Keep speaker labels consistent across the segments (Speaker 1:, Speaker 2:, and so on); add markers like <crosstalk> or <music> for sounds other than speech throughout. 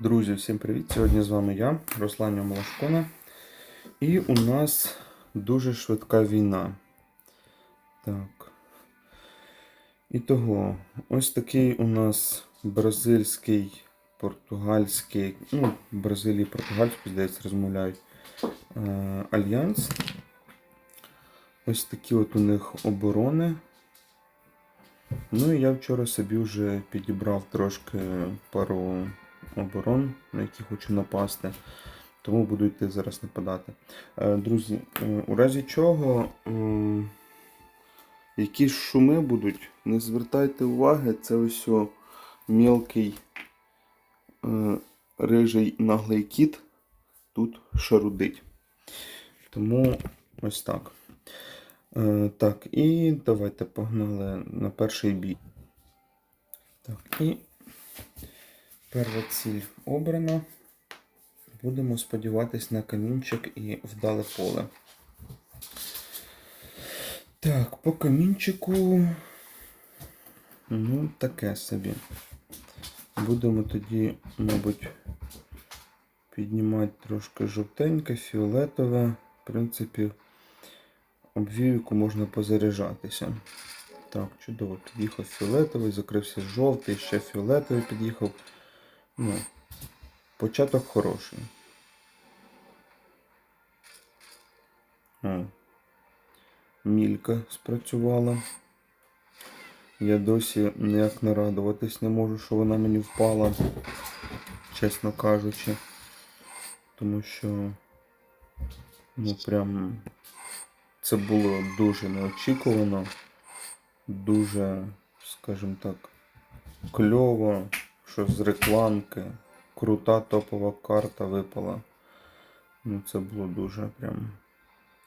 Speaker 1: Друзі, всім привіт! Сьогодні з вами я, Руслан Молошкона. І у нас дуже швидка війна. Так. І того, ось такий у нас бразильський, португальський, ну, Бразилії португальською, здається, розмовляють е, альянс. Ось такі от у них оборони. Ну і я вчора собі вже підібрав трошки пару оборон, на які хочу напасти. Тому буду йти зараз нападати. Е, Друзі, е, у разі чого е, якісь шуми будуть, не звертайте уваги, це ось о мілкий рижий наглий кіт тут шарудить. Тому ось так. Так, і давайте погнали на перший бій. Так, і перша ціль обрана. Будемо сподіватись на камінчик і вдале поле. Так, по камінчику. Ну, таке собі. Будемо тоді, мабуть, піднімати трошки жовтеньке, фіолетове. В принципі, обвівку можна позаряджатися. Так, чудово, під'їхав фіолетовий, закрився жовтий, ще фіолетовий під'їхав. Ну, початок хороший. О, мілька спрацювала. Я досі ніяк нарадуватись не можу, що вона мені впала, чесно кажучи. Тому що, ну, прям це було дуже неочікувано, дуже, скажімо так, кльово, що з рекламки крута топова карта випала. Ну, це було дуже прям.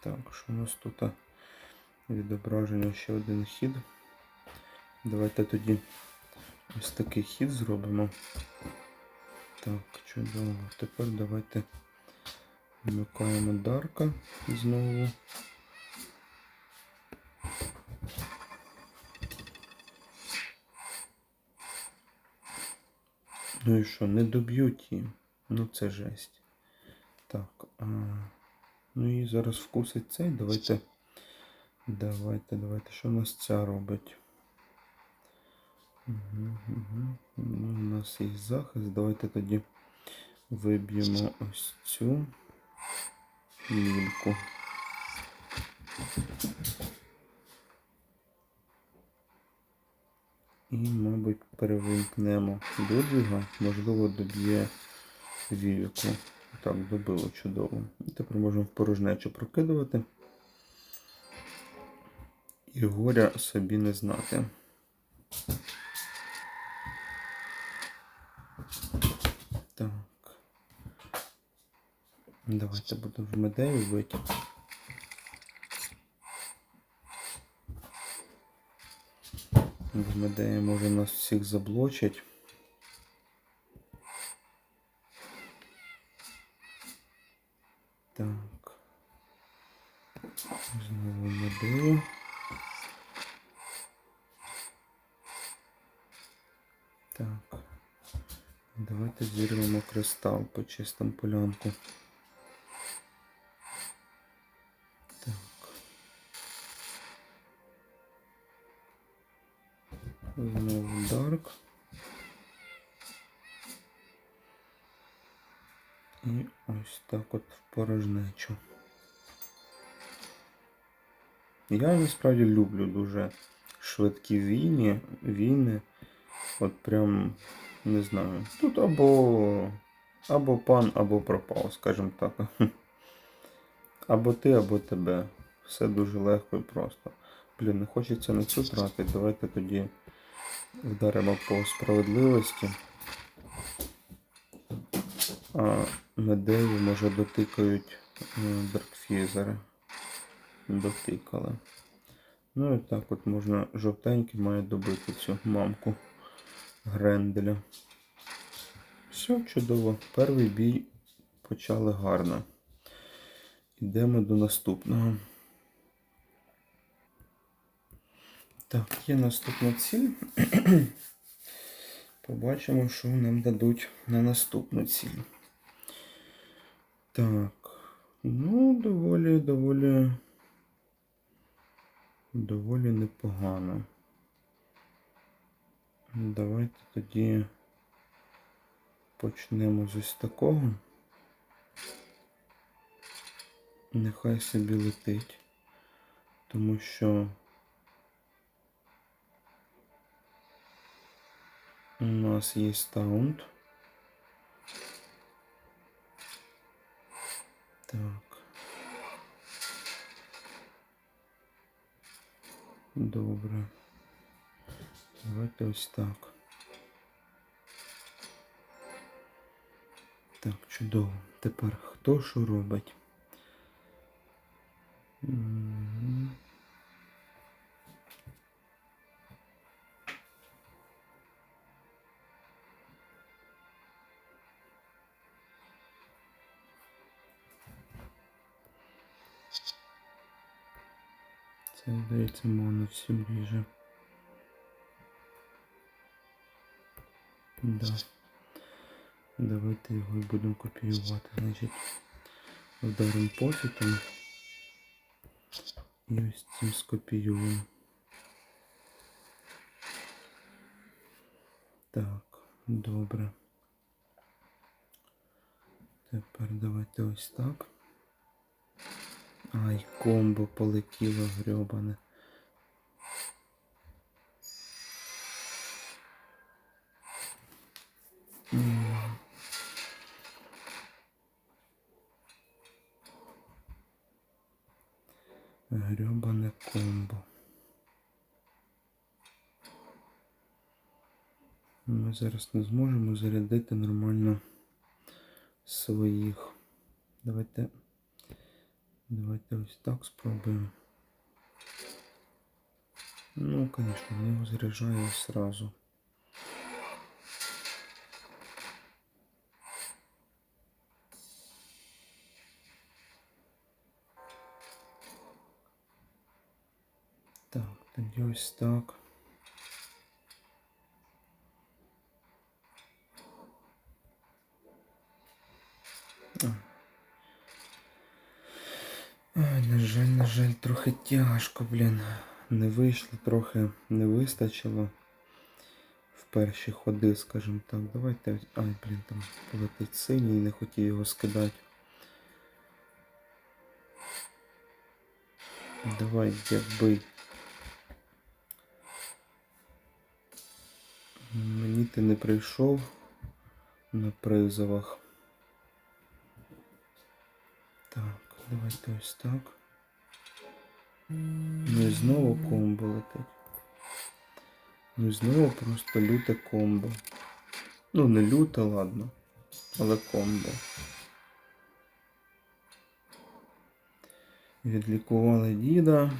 Speaker 1: Так, що у нас тут відображення ще один хід. Давайте тоді ось такий хід зробимо. Так, чудово. Тепер давайте вмикаємо Дарка знову. Ну і що, не доб'ють її. Ну це жесть. Так. А... Ну і зараз вкусить цей. Давайте. Давайте, давайте. Що у нас ця робить? Угу, угу. Ну, у нас є захист. Давайте тоді виб'ємо ось цю лільку. І, мабуть, перевимкнемо додвіга, можливо, доб'є віку. Так, добило чудово. І тепер можемо в порожнечу прокидувати. І горя собі не знати. Так. Давайте будемо в медею вийти. В медеї може нас всіх заблочить. Так. Знову медею. Так. Давайте зірвемо кристал по чистому полянку. Порожнечу. Я насправді люблю дуже швидкі війни, війни. От прям не знаю. Тут або або пан, або пропав, скажімо так. <laughs> Або ти, або тебе. Все дуже легко і просто. Блін, не хочеться на цю тратити. Давайте тоді вдаримо по справедливості. А медею, може, дотикають Даркфізери. Дотикали. Ну і так от можна жовтенький має добити цю мамку Гренделя. Все чудово. Перший бій почали гарно. Йдемо до наступного. Так, є наступна ціль. <clears throat> Побачимо, що нам дадуть на наступну ціль. Так. Ну, доволі, доволі. Доволі непогано. Давайте тоді почнемо з такого. Нехай собі летить, тому що у нас є таунт. Так. Добре. Давайте ось так. Так, чудово. Тепер хто що робить? здається, моно всім ріже. Да. Давайте його і будемо копіювати. Значить, вдаримо пофітом. І ось цим скопіюємо. Так, добре. Тепер давайте ось так. Ай, комбо полетіло грьобане. Грьобане комбо. Ми зараз не зможемо зарядити нормально своїх. Давайте. Давайте ось так спробуємо. Ну, конечно, я його сразу. Так, тоді так. Жаль, на жаль, трохи тяжко, блін. Не вийшло, трохи не вистачило в перші ходи, скажімо так. Давайте. Ай, блін, там полетить синій, не хотів його скидати. Давай, бий. Мені ти не прийшов на призовах. Так, давайте ось так. Ну і знову комбо летить. Ну і знову просто люте комбо. Ну, не люте, ладно. Але комбо. Відлікували діда.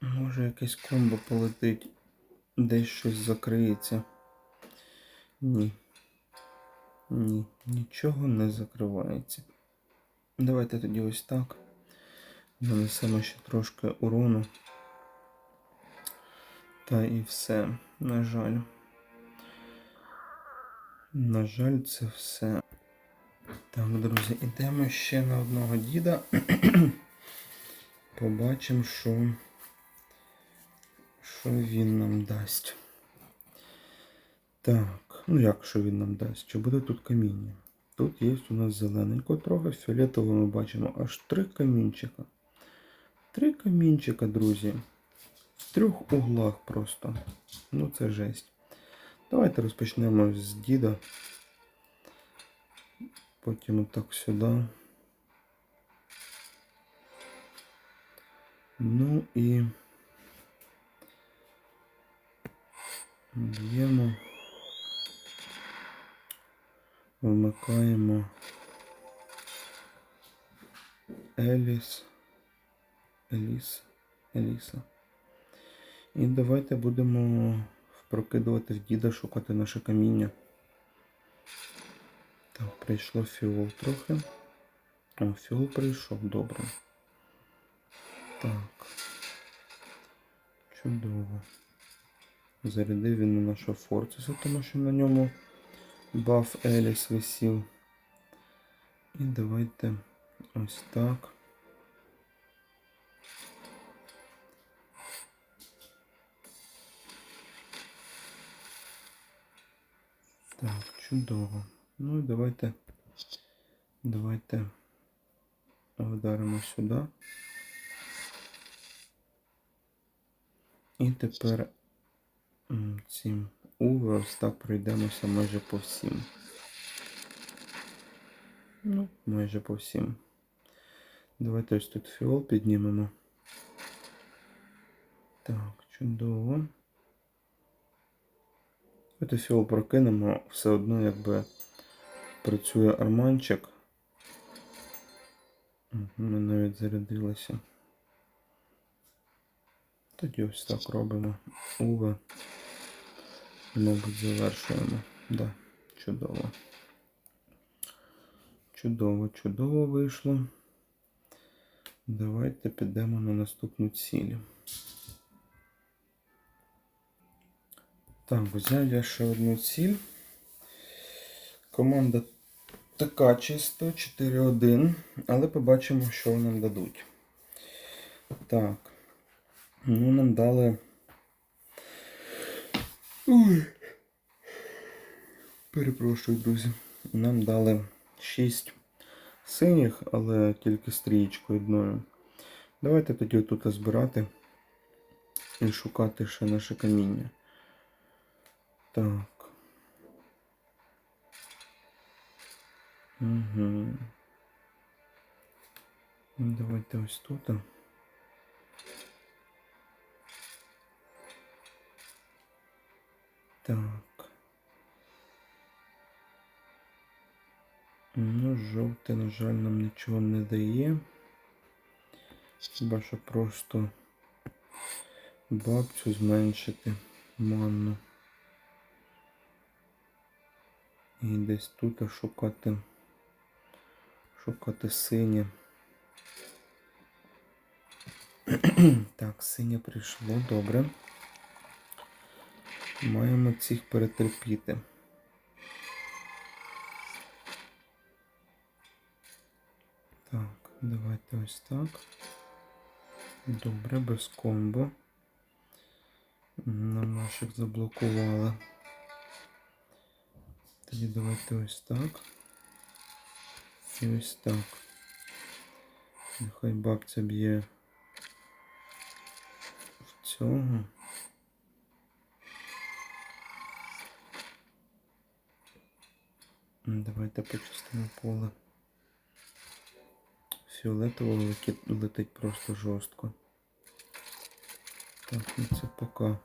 Speaker 1: Може якесь комбо полетить, десь щось закриється. Ні. Ні, нічого не закривається. Давайте тоді ось так. Нанесемо ще трошки урону. Та і все. На жаль. На жаль, це все. Так, друзі, ідемо ще на одного діда. <clears throat> Побачимо, що, що він нам дасть. Так, ну як що він нам дасть? Чи буде тут каміння? Тут є у нас зелененько трохи, фіолетово ми бачимо аж три камінчика. Три камінчика, друзі. В трьох углах просто. Ну це жесть. Давайте розпочнемо з діда. Потім отак сюди. Ну і б'ємо. Вмикаємо Еліс. Еліс. Еліса. І давайте будемо прокидувати в діда шукати наше каміння. Так, прийшло фіол трохи. О, фіол прийшов, добре. Так. Чудово. Зарядив він на нашого Форцеса, тому що на ньому баф Еліс висів. І давайте ось так. Так, чудово. Ну і давайте. Давайте вдаримо сюди. І тепер цим уви ось так пройдемося майже по всім. Ну, майже по всім. Давайте ось тут фіол піднімемо. Так, чудово. Давайте фіол прокинемо, все одно якби працює арманчик. Ми навіть зарядилися. Тоді ось так робимо. Уве. Мабуть, завершуємо. Да, чудово. Чудово, чудово вийшло. Давайте підемо на наступну ціль. Так, взяв я ще одну ціль. Команда така чисто 4-1, але побачимо, що нам дадуть. Так. Ну, нам дали. Ой. Перепрошую, друзі. Нам дали 6 синіх, але тільки стрічкою одною. Давайте тоді тут збирати і шукати ще наше каміння. Так. Угу. Давайте ось тут. Так. Ну, жовте, на жаль, нам нічого не дає. Хіба що просто бабцю зменшити манну. І десь тут шукати, шукати синє. <clears throat> так, синє прийшло, добре. Маємо цих перетерпіти. Так, давайте ось так. Добре, без комбо. Нам наших заблокували. Тоді давайте ось так. І ось так. Нехай бабця б'є в цього. Давайте почистимо поле. Фіолетово летить, просто жорстко. Так, ну це пока.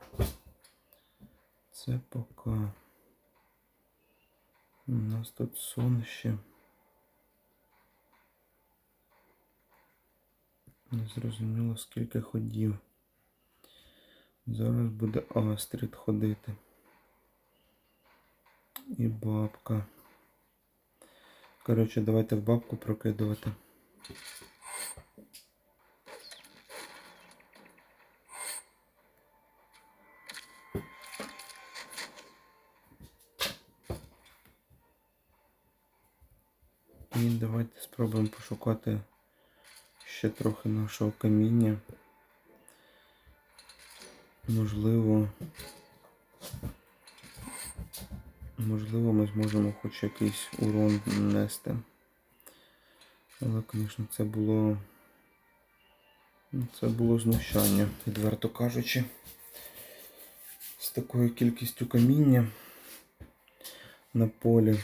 Speaker 1: Це пока. У нас тут сон ще. Не зрозуміло скільки ходів. Зараз буде Астрід ходити. І бабка. Коротше, давайте в бабку прокидувати. І давайте спробуємо пошукати ще трохи нашого каміння. Можливо. Можливо, ми зможемо хоч якийсь урон нанести. Але, звісно, це було. Це було знущання, відверто кажучи. З такою кількістю каміння на полі.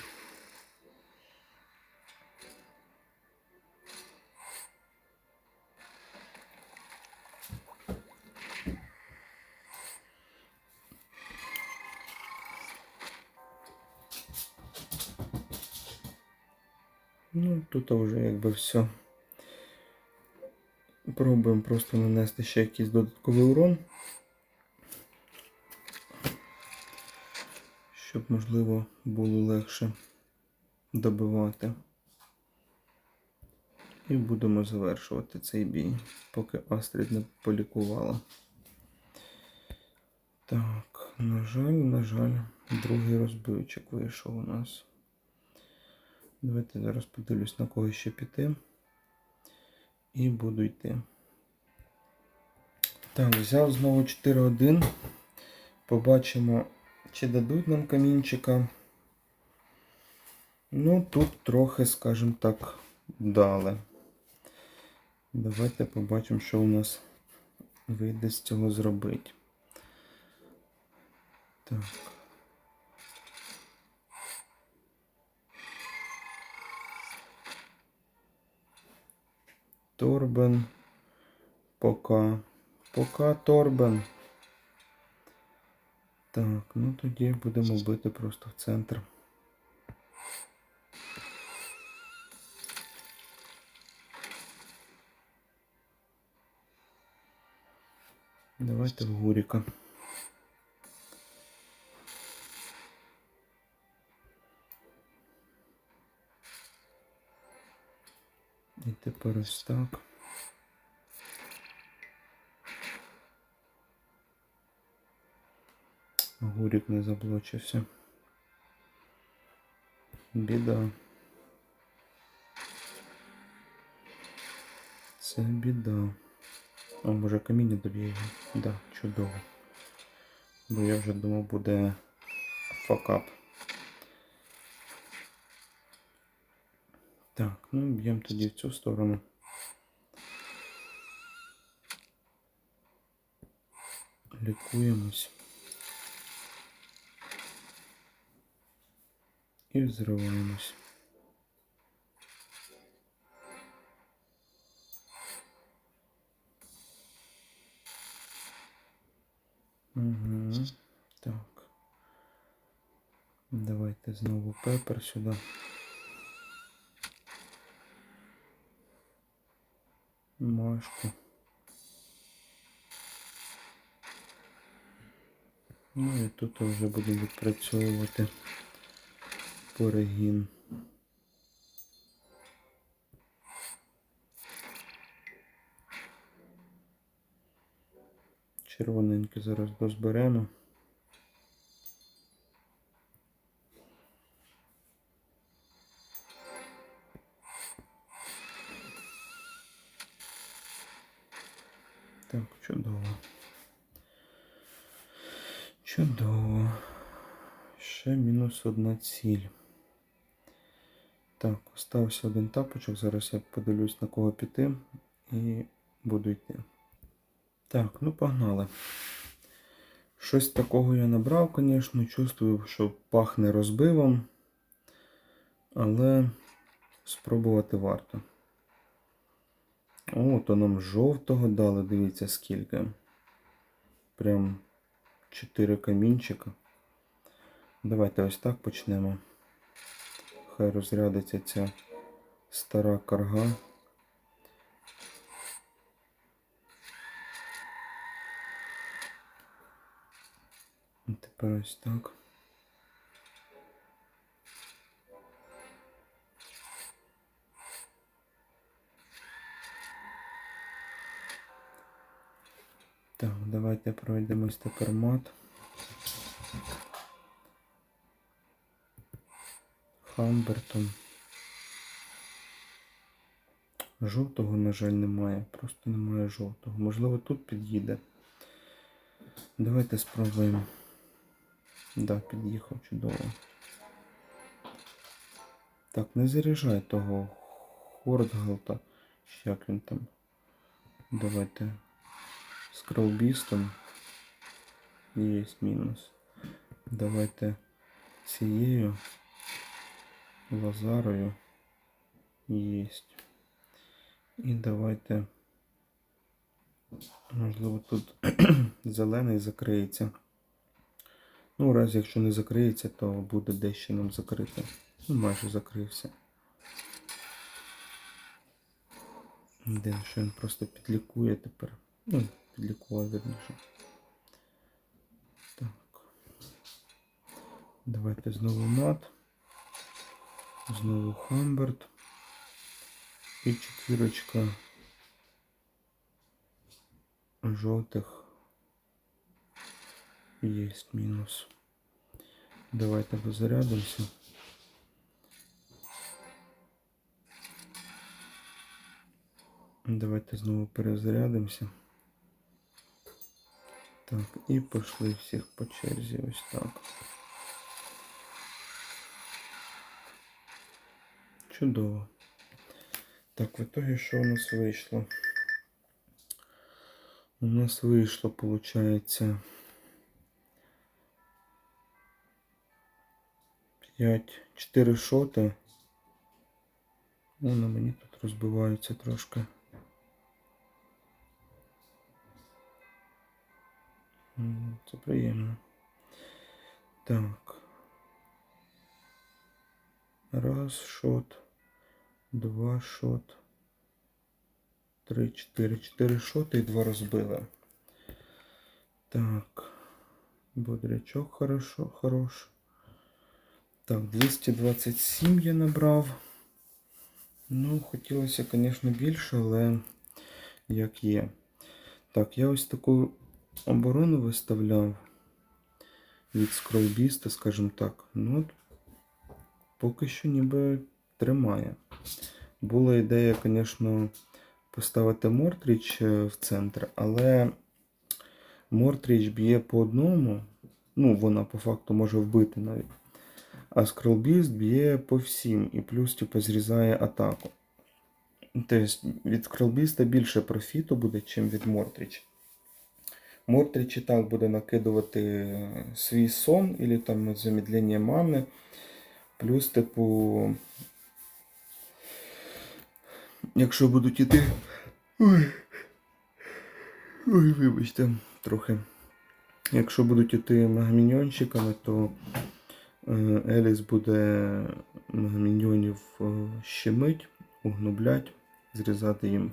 Speaker 1: Тут вже якби все. Пробуємо просто нанести ще якийсь додатковий урон. Щоб можливо було легше добивати. І будемо завершувати цей бій, поки Астрід не полікувала. Так, на жаль, на жаль, другий розбивчик вийшов у нас. Давайте зараз подивлюсь, на кого ще піти. І буду йти. Так, взяв знову 4-1. Побачимо, чи дадуть нам камінчика. Ну, тут трохи, скажімо так, дали. Давайте побачимо, що у нас вийде з цього зробити. Так. Торбен. Пока. Пока Торбен. Так, ну тоді будемо бити просто в центр. Давайте в Гуріка. І тепер ось так. Гурік не заблочився. Біда. Це біда. О, може каміння доб'є його. Да, чудово. Бо я вже думав буде факап. Так, ну б'ємо тоді в цю сторону. Лікуємось. І взриваємось. Угу. Так. Давайте знову пепер сюди. Машку. Ну і тут вже будемо відпрацьовувати перегін. Червоненькі зараз дозберемо. Так, чудово. Чудово. Ще мінус одна ціль. Так, остався один тапочок. Зараз я подивлюсь на кого піти і буду йти. Так, ну погнали. Щось такого я набрав, звісно, чувствую, що пахне розбивом, але спробувати варто. О, то нам жовтого дали, дивіться скільки. Прям 4 камінчика. Давайте ось так почнемо. Хай розрядиться ця стара карга. Тепер ось так. Давайте пройдемось тепер мат. Хамбертон. Жовтого, на жаль, немає. Просто немає жовтого. Можливо, тут під'їде. Давайте спробуємо. Да, під'їхав чудово. Так, не заряджай того Хордгалта. Як він там? Давайте кровбістом. Є мінус. Давайте цією лазарою єсть. І давайте, можливо, тут <clears throat> зелений закриється. Ну, раз якщо не закриється, то буде дещо нам закрите. Ну, майже закрився. Де, що він просто підлікує тепер. Ну, підлікував верніше. Так. Давайте знову мат. Знову Хамберт. І четвірочка жовтих. Есть мінус. Давайте дозарядимося. Давайте знову перезарядимося. Так, і пішли всіх по черзі ось так. Чудово. Так, в итоге що у нас вийшло? У нас вийшло, получается, 5, 4 шоти. Воно мені тут розбивається трошки. Це приємно. Так. Раз шот. Два шот. Три, чотири. Чотири шоти і два розбили. Так. Бодрячок хорошо, хорош. Так, 227 я набрав. Ну, хотілося, звісно, більше, але як є. Так, я ось таку оборону виставляв від скролбіста, скажімо так. Ну, от поки що ніби тримає. Була ідея, звісно, поставити Мортріч е, в центр, але Мортріч б'є по одному. Ну, вона по факту може вбити навіть. А скролбіст б'є по всім і плюс типу, зрізає атаку. Тобто від скролбіста більше профіту буде, ніж від Мортріч. Мортріч і так буде накидувати свій сон, або там замедлення мани. Плюс, типу, якщо будуть іти. Ой, Ой вибачте, трохи. Якщо будуть іти мегаміньончиками, то е, Еліс буде мегаміньонів е, щемить, угноблять, зрізати їм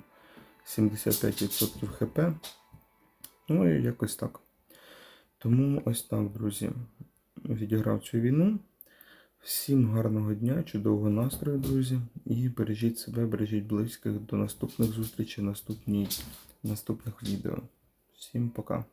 Speaker 1: 75% хп. Ну і якось так. Тому ось так, друзі, відіграв цю війну. Всім гарного дня, чудового настрою, друзі. І бережіть себе, бережіть близьких. До наступних зустрічей, наступні, наступних відео. Всім пока.